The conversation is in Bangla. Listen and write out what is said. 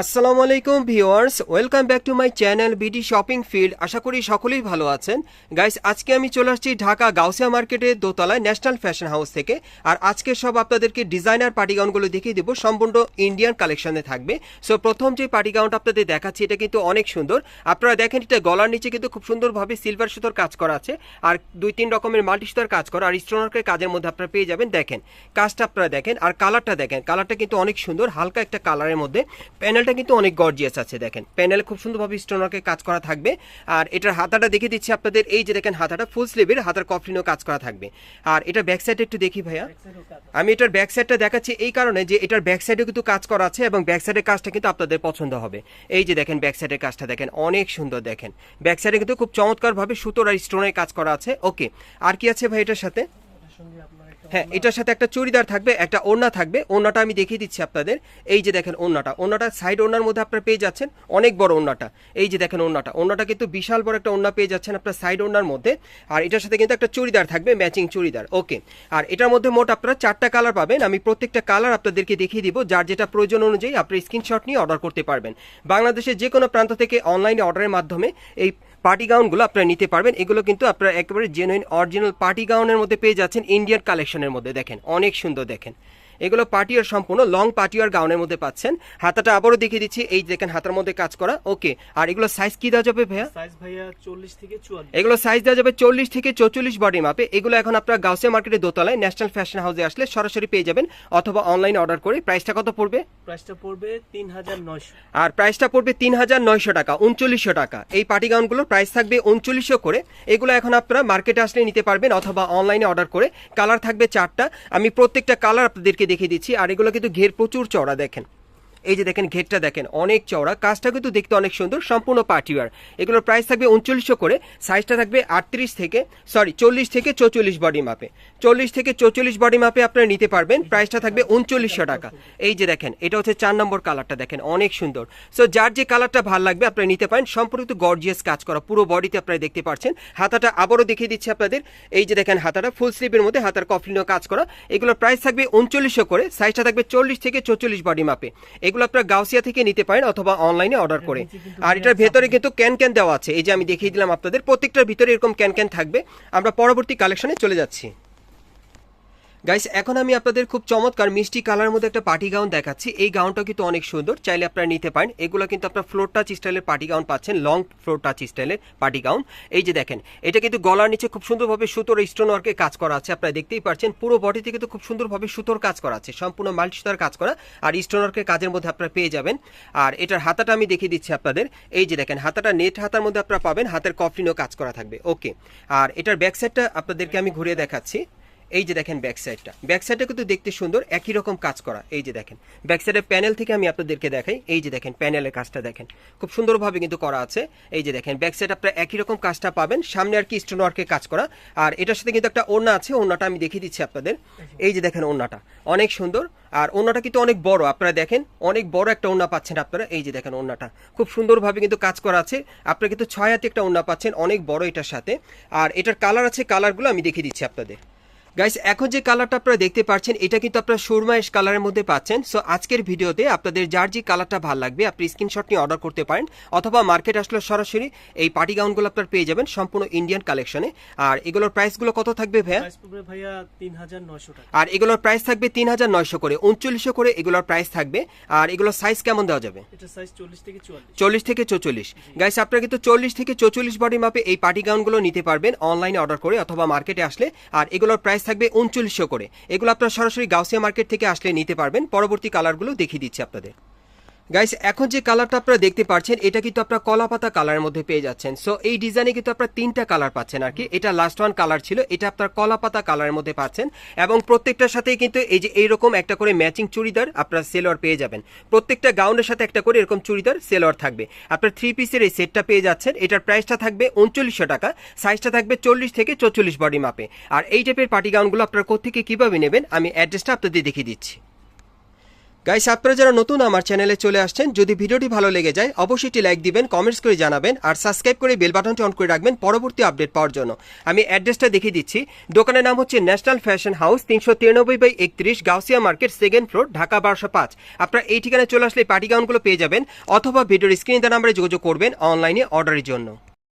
আসসালামু আলাইকুম viewers, welcome back to my channel BD shopping field. আশা করি সকলেই ভালো আছেন। গাইস, আজকে আমি চলে আসছি ঢাকা গাউসিয়া মার্কেটের দোতলায় ন্যাশনাল ফ্যাশন হাউস থেকে। আর আজকে সব আপনাদেরকে ডিজাইনার পার্টি গাউনগুলো দেখিয়ে দেবো। সম্পূর্ণ ইন্ডিয়ান কালেকশনে থাকবে। সো প্রথম যে পার্টি গাউনটা আপনাদের দেখাচ্ছি, এটা কিন্তু অনেক সুন্দর। আপনারা দেখেন, এটা গলার নিচে কিন্তু খুব সুন্দরভাবে সিলভার সুতোর কাজ করা আছে। আর দুই তিন রকমের মাল্টি সুতোর কাজ করা। আর স্টোনার্কের কাজের মধ্যে আপনারা পেয়ে যাবেন। দেখেন, কাজটা আপনারা দেখেন। আর কালারটা দেখেন কালারটা কিন্তু অনেক সুন্দর, হালকা একটা কালারের মধ্যে। প্যানেলটা কিন্তু অনেক গর্জিয়াস আছে, দেখেন। প্যানেলে খুব সুন্দরভাবে স্টোনারকে কাজ করা থাকবে। আর এটার হাতাটা দেখে দিচ্ছি আপনাদের। এই যে দেখেন হাতাটা ফুল স্লিভের হাতার কফলিনও কাজ করা থাকবে। আর এটা ব্যাক সাইডে একটু দেখি ভাইয়া। আমি এটার ব্যাক সাইডটা দেখাচ্ছি এই কারণে যে এটার ব্যাক সাইডে কিন্তু কাজ করা আছে এবং ব্যাক সাইডের কাজটা কিন্তু আপনাদের পছন্দ হবে। এই যে দেখেন ব্যাক সাইডের কাজটা, দেখেন অনেক সুন্দর দেখেন। ব্যাক সাইডে কিন্তু খুব চমৎকারভাবে সুতোর আর স্টোনের কাজ করা আছে। ওকে আর কি আছে ভাই এটার সাথে? হ্যাঁ এটার সাথে একটা চুড়িদার থাকবে, একটা ওড়না থাকবে। ওড়নাটা আমি দেখিয়ে দিচ্ছি আপনাদের। এই যে দেখেন ওড়নাটা ওড়নাটা সাইড ওড়নার মধ্যে আপনারা পেয়ে যাচ্ছেন অনেক বড় ওড়নাটা। এই যে দেখেন ওড়নাটা ওড়নাটা কিন্তু বিশাল বড় একটা ওড়না পেয়ে যাচ্ছেন আপনার সাইড ওড়নার মধ্যে। আর এটার সাথে কিন্তু একটা চুড়িদার থাকবে ম্যাচিং চুড়িদার। ওকে আর এটার মধ্যে মোট আপনারা চারটা কালার পাবেন। আমি প্রত্যেকটা কালার আপনাদেরকে দেখিয়ে দিব, যার যেটা প্রয়োজন অনুযায়ী আপনি স্ক্রিনশট নিয়ে অর্ডার করতে পারবেন। বাংলাদেশের যে কোনো প্রান্ত থেকে অনলাইনে অর্ডারের মাধ্যমে এই পার্টি গাউনগুলো আপনারা নিতে পারবেন। এগুলো কিন্তু আপনারা একেবারে জেনুইন অরিজিনাল পার্টি গাউনের মধ্যে পেয়ে যাচ্ছেন ইন্ডিয়ান কালেকশনের মধ্যে। দেখেন, অনেক সুন্দর দেখেন। এগুলো পার্টিয়ার সম্পূর্ণ লং পার্টিয়ার গাউনের মধ্যে পাচ্ছেন। হাতাটা আবারও দেখিয়ে দিচ্ছি এই দেখেন হাতার মধ্যে কাজ করা। ওকে আর এগুলো সাইজ কি দেওয়া যাবে ভাইয়া? সাইজ ভাইয়া চল্লিশ থেকে চুয়াল্লিশ। এগুলো সাইজ দেওয়া যাবে চল্লিশ থেকে চৌচল্লিশ বডি মাপে এগুলো এখন আপনারা গাউসিয়া মার্কেটের দোতলায় ন্যাশনাল ফ্যাশন হাউসে আসলে সরাসরি পেয়ে যাবেন অথবা অনলাইনে অর্ডার করে। প্রাইসটা কত পড়বে? প্রাইসটা পড়বে তিন হাজার নয়শো। আর প্রাইসটা পড়বে তিন হাজার নয়শো টাকা উনচল্লিশশো টাকা। এই পার্টি গাউনগুলোর প্রাইস থাকবে উনচল্লিশশো করে। এগুলো এখন আপনারা মার্কেটে আসলে নিতে পারবেন অথবা অনলাইনে অর্ডার করে। কালার থাকবে চারটা। আমি প্রত্যেকটা কালার আপনাদেরকে দেখিয়ে দিচ্ছি। আর এগুলো কিন্তু ঘের প্রচুর চড়া দেখেন। এই যে দেখেন ঘেরটা দেখেন, অনেক চওড়া। কাজটা কিন্তু দেখতে অনেক সুন্দর, সম্পূর্ণ পার্টিওয়ার। এগুলোর প্রাইস থাকবে উনচল্লিশশো করে সাইজটা থাকবে আটত্রিশ থেকে সরি চল্লিশ থেকে চৌচল্লিশ বডি মাপে চল্লিশ থেকে চৌচল্লিশ বডি মাপে আপনারা নিতে পারবেন প্রাইসটা থাকবে উনচল্লিশশো টাকা। এই যে দেখেন, এটা হচ্ছে চার নম্বর কালারটা দেখেন, অনেক সুন্দর। সো যার যে কালারটা ভালো লাগবে, আপনারা নিতে পারেন। সম্পূর্ণ গর্জিয়াস কাজ করা, পুরো বডিতে আপনারা দেখতে পাচ্ছেন হাতাটা আবারও দেখিয়ে দিচ্ছি আপনাদের। এই যে দেখেন হাতাটা ফুল স্লিপের মধ্যে হাতার কফলিনও কাজ করা। এগুলোর প্রাইস থাকবে উনচল্লিশশো করে সাইজটা থাকবে চল্লিশ থেকে চৌচল্লিশ বডি মাপে এগুলো আপনারা গাউসিয়া থেকে নিতে পারেন অথবা অনলাইনে অর্ডার করে। আর এটার ভেতরে কিন্তু ক্যান ক্যান দেওয়া আছে। এই যে আমি দেখিয়ে দিলাম আপনাদের প্রত্যেকটার ভিতরে এরকম ক্যান ক্যান থাকবে। আমরা পরবর্তী কালেকশনে চলে যাচ্ছি। গাইস এখন আমি আপনাদের খুব চমৎকার মিষ্টি কালারের মধ্যে একটা পার্টি গাউন দেখাচ্ছি। এই গাউনটা কিন্তু অনেক সুন্দর, চাইলে আপনারা নিতে পারেন। এগুলো কিন্তু আপনার ফ্লোর টাচ স্টাইলের পার্টি গাউন পাচ্ছেন লং ফ্লোর টাচ স্টাইলের পার্টি গাউন। এই যে দেখেন, এটা কিন্তু গলার নিচে খুব সুন্দরভাবে সুতোর স্টোন ওয়ার্কের কাজ করা আছে, আপনারা দেখতেই পাচ্ছেন পুরো বডিতে কিন্তু খুব সুন্দরভাবে সুতোর কাজ করা আছে, সম্পূর্ণ মাল্টি সুতার কাজ করা। আর স্টোন ওয়ার্কের কাজের মধ্যে আপনারা পেয়ে যাবেন। আর এটার হাতাটা আমি দেখিয়ে দিচ্ছি আপনাদের। এই যে দেখেন, হাতাটা নেট হাতার মধ্যে আপনারা পাবেন, হাতের কফলিনও কাজ করা থাকবে। ওকে আর এটার ব্যাক সাইডটা আপনাদেরকে আমি ঘুরিয়ে দেখাচ্ছি। এই যে দেখেন ব্যাক সাইডটা ব্যাক কিন্তু দেখতে সুন্দর, একই রকম কাজ করা। এই যে দেখেন ব্যাক সাইডের প্যানেল থেকে আমি আপনাদেরকে দেখাই। এই যে দেখেন প্যানেলের কাজটা দেখেন। খুব সুন্দরভাবে কিন্তু করা আছে। এই যে দেখেন ব্যাক আপনারা একই রকম কাজটা পাবেন। সামনে আর কি স্টোন ওয়ার্কের কাজ করা। আর এটার সাথে কিন্তু একটা ওড়না আছে, ওড়নাটা আমি দেখিয়ে দিচ্ছি আপনাদের। এই যে দেখেন ওড়নাটা, অনেক সুন্দর। আর ওড়নাটা কিন্তু অনেক বড়। আপনারা দেখেন, অনেক বড় একটা ওড়না পাচ্ছেন আপনারা। এই যে দেখেন ওড়নাটা, খুব সুন্দরভাবে কিন্তু কাজ করা আছে। আপনারা কিন্তু ছয় হাতে একটা ওড়না পাচ্ছেন, অনেক বড় এটার সাথে। আর এটার কালার আছে কালারগুলো আমি দেখিয়ে দিচ্ছি আপনাদের। গাইস এখন যে কালারটা আপনারা দেখতে পাচ্ছেন এটা কিন্তু আপনারা সুরমাইশ কালারের মধ্যে পাচ্ছেন। সো আজকের ভিডিওতে আপনাদের যার যে কালারটা ভালো লাগবে আপনি স্ক্রিনশট নিয়ে অর্ডার করতে পারেন। অথবা মার্কেট আসলে সরাসরি এই পার্টি গাউনগুলো আপনারা পেয়ে যাবেন সম্পূর্ণ ইন্ডিয়ান কালেকশনে আর এগুলোর প্রাইসগুলো কত থাকবে ভাইয়া? ভাইয়া তিন হাজার নয়শো টাকা। আর এগুলোর প্রাইস থাকবে তিন হাজার নয়শো করে। উনচল্লিশশো করে এগুলোর প্রাইস থাকবে। আর এগুলোর সাইজ কেমন দেওয়া যাবে? এটা সাইজ চল্লিশ থেকে চুয়াল্লিশ। চল্লিশ থেকে চৌচল্লিশ। গাইস আপনারা কিন্তু চল্লিশ থেকে চৌচল্লিশ বডি মাপে এই পার্টি গাউনগুলো নিতে পারবেন অনলাইনে অর্ডার করে অথবা মার্কেটে আসলে। আর এগুলোর প্রাইস থাকবে উনচল্লিশশো করে। এগুলো আপনারা সরাসরি গাউসিয়া মার্কেট থেকে আসলে নিতে পারবেন। পরবর্তী কালারগুলো দেখিয়ে দিচ্ছি আপনাদের। গাইস এখন যে কালারটা আপনারা দেখতে পাচ্ছেন, এটা কিন্তু আপনারা কলা পাতা কালারের মধ্যে পেয়ে যাচ্ছেন। সো এই ডিজাইনে কিন্তু আপনারা তিনটা কালার পাচ্ছেন আর কি। এটা লাস্ট ওয়ান কালার ছিল, এটা আপনার কলা পাতা কালারের মধ্যে পাচ্ছেন। এবং প্রত্যেকটার সাথেই কিন্তু এই যে এইরকম একটা করে ম্যাচিং চুড়িদার আপনারা সেলোয়ার পেয়ে যাবেন। প্রত্যেকটা গাউনের সাথে একটা করে এরকম চুড়িদার সেলোয়ার থাকবে। আপনার থ্রি পিসের এই সেটটা পেয়ে যাচ্ছেন। এটার প্রাইসটা থাকবে উনচল্লিশশো টাকা সাইজটা থাকবে চল্লিশ থেকে চৌচল্লিশ বডি মাপে আর এই টাইপের পার্টি গাউনগুলো আপনারা কোথেকে কীভাবে নেবেন, আমি অ্যাড্রেসটা আপনাদের দেখিয়ে দিচ্ছি। গাইস আপনারা যারা নতুন আমার চ্যানেলে চলে আসছেন, যদি ভিডিওটি ভালো লেগে যায়, অবশ্যই একটি লাইক দিবেন কমেন্টস করে জানাবেন, আর সাবস্ক্রাইব করে বেল বাটনটি অন করে রাখবেন পরবর্তী আপডেট পাওয়ার জন্য। আমি অ্যাড্রেসটা দেখিয়ে দিচ্ছি। দোকানের নাম হচ্ছে ন্যাশনাল ফ্যাশন হাউস তিনশো তিরানব্বই বাই একত্রিশ, Gausia market second floor Dhaka বারোশো পাঁচ। আপনারা এই ঠিকানায় চলে আসলে পার্টি গাউনগুলো পেয়ে যাবেন, অথবা ভিডিওর স্ক্রিনে দেওয়া নাম্বারে যোগাযোগ করবেন অনলাইনে অর্ডারের জন্য।